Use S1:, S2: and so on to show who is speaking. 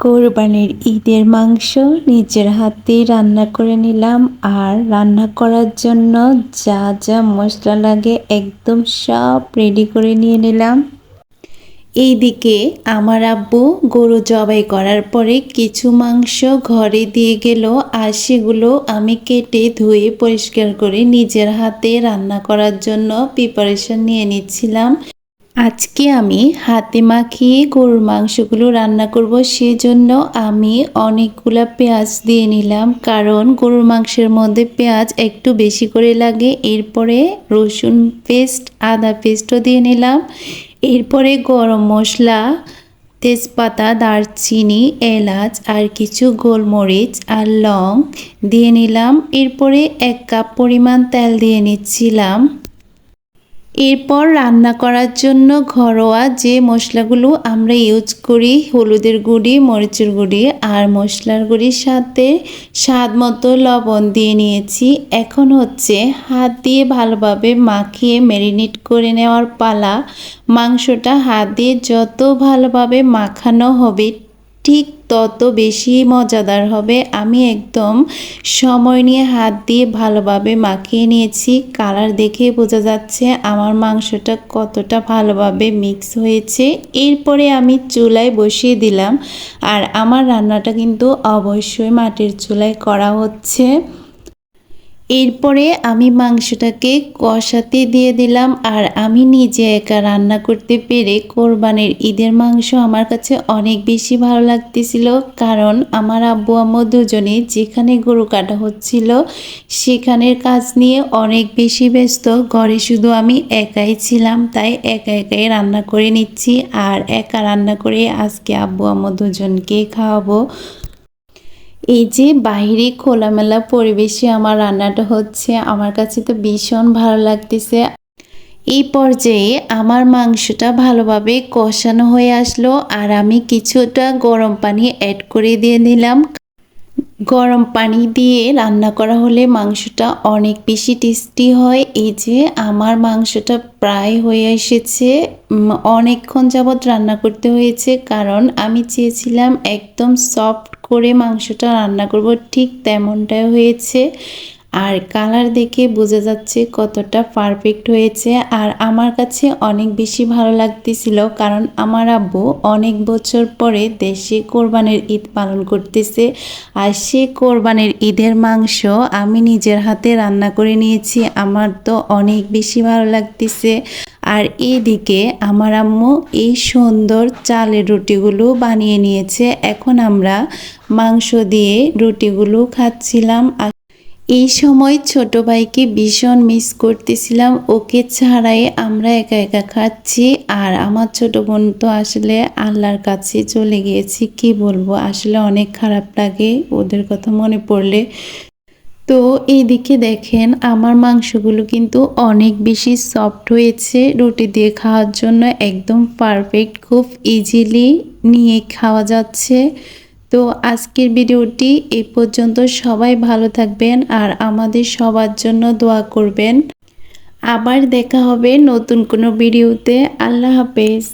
S1: কোরবানির ঈদের মাংস নিজের হাতে রান্না করে নিলাম আর রান্না করার জন্য যা যা মশলা লাগে একদম সব রেডি করে নিয়ে নিলাম। এইদিকে আমার আব্বু গরু জবাই করার পরে কিছু মাংস ঘরে দিয়ে গেল আর সেগুলো আমি কেটে ধুয়ে পরিষ্কার করে নিজের হাতে রান্না করার জন্য প্রিপারেশন নিয়ে নিচ্ছিলাম। আজকে আমি হাতে মাখিয়ে গরুর মাংসগুলো রান্না করব, সেজন্য আমি অনেকগুলা পেঁয়াজ দিয়ে নিলাম। কারণ গরুর মাংসের মধ্যে পেঁয়াজ একটু বেশি করে লাগে। এরপরে রসুন পেস্ট, আদা পেস্টও দিয়ে নিলাম। এরপরে গরম মশলা, তেজপাতা, দারচিনি, এলাচ আর কিছু গোলমরিচ আর লং দিয়ে নিলাম। এরপরে এক কাপ পরিমাণ তেল দিয়ে নিচ্ছিলাম। এরপর রান্না করার জন্য ঘরোয়া যে মশলাগুলো আমরা ইউজ করি, হলুদের গুঁড়ি, মরিচের গুঁড়ি আর মশলার গুঁড়ির সাথে স্বাদ মতো লবণ দিয়ে নিয়েছি। এখন হচ্ছে হাত দিয়ে ভালোভাবে মাখিয়ে ম্যারিনেট করে নেওয়ার পালা। মাংসটা হাত দিয়ে যত ভালোভাবে মাখানো হবে ঠিক তত বেশি মজাদার হবে। আমি একদম সময় নিয়ে হাত দিয়ে ভালোভাবে মাখিয়ে নিয়েছি। কালার দেখে বোঝা যাচ্ছে আমার মাংসটা কতটা ভালোভাবে মিক্স হয়েছে। এরপরে আমি চুলায় বসিয়ে দিলাম। আর আমার রান্নাটা কিন্তু অবশ্যই মাটির চুলায় করা হচ্ছে। এরপরে আমি মাংসটাকে কষাতে দিয়ে দিলাম আর আমি নিজে একা রান্না করতে পেরে কোরবানির ঈদের মাংস আমার কাছে অনেক বেশি ভালো লাগতেছিল। কারণ আমার আব্বু আম্মু দুজনে যেখানে গরু কাটা হচ্ছিল সেখানের কাজ নিয়ে অনেক বেশি ব্যস্ত। ঘরে শুধু আমি একাই ছিলাম, তাই একা একাই রান্না করে নিচ্ছি আর একা রান্না করে আজকে আব্বু আম্মু দুজনকে খাওয়াবো। এই যে বাহিরে খোলামেলা পরিবেশে আমার রান্নাটা হচ্ছে, আমার কাছে তো ভীষণ ভালো লাগতেছে। এই পর্যায়ে আমার মাংসটা ভালোভাবে কষানো হয়ে আসলো আর আমি কিছুটা গরম পানি অ্যাড করে দিয়ে দিলাম গরম পানি দিয়ে রান্না করা হলে মাংসটা অনেক বেশি টেস্টি হয়। এই যে আমার মাংসটা প্রায় হয়ে এসেছে। অনেকক্ষণ যাবৎ রান্না করতে হয়েছে কারণ আমি চেয়েছিলাম একদম সফট করে মাংসটা রান্না করব, ঠিক তেমনটাই হয়েছে। আর কালার দেখে বোঝা যাচ্ছে কতটা পারফেক্ট হয়েছে। আর আমার কাছে অনেক বেশি ভালো লাগতেছিল কারণ আমার আব্বু অনেক বছর পরে দেশে কোরবানের ঈদ পালন করতেছে। আর সে কোরবানের ঈদের মাংস আমি নিজের হাতে রান্না করে নিয়েছি। আমার তো অনেক বেশি ভালো লাগতেছে। আর এদিকে আমার আম্মু এই সুন্দর চালের রুটিগুলো বানিয়ে নিয়েছে। এখন আমরা মাংস দিয়ে রুটিগুলো খাচ্ছিলাম। আর এই সময় ছোট ভাইকে ভীষণ মিস করতেছিলাম। ওকে ছাড়াই আমরা একা একা খাচ্ছি। আর আমার ছোট বোন তো আসলে আল্লাহর কাছে চলে গিয়েছি। কি বলব? আসলে অনেক খারাপ লাগে ওদের কথা মনে পড়লে। তো এইদিকে দেখেন, আমার মাংসগুলো কিন্তু অনেক বেশি সফট হয়েছে। রুটি দিয়ে খাওয়ার জন্য একদম পারফেক্ট খুব ইজিলি নিয়ে খাওয়া যাচ্ছে। তো আজকের ভিডিওটি এই পর্যন্ত সবাই ভালো থাকবেন আর আমাদের সবার জন্য দোয়া করবেন। আবার দেখা হবে নতুন কোনো ভিডিওতে। আল্লাহ হাফেজ।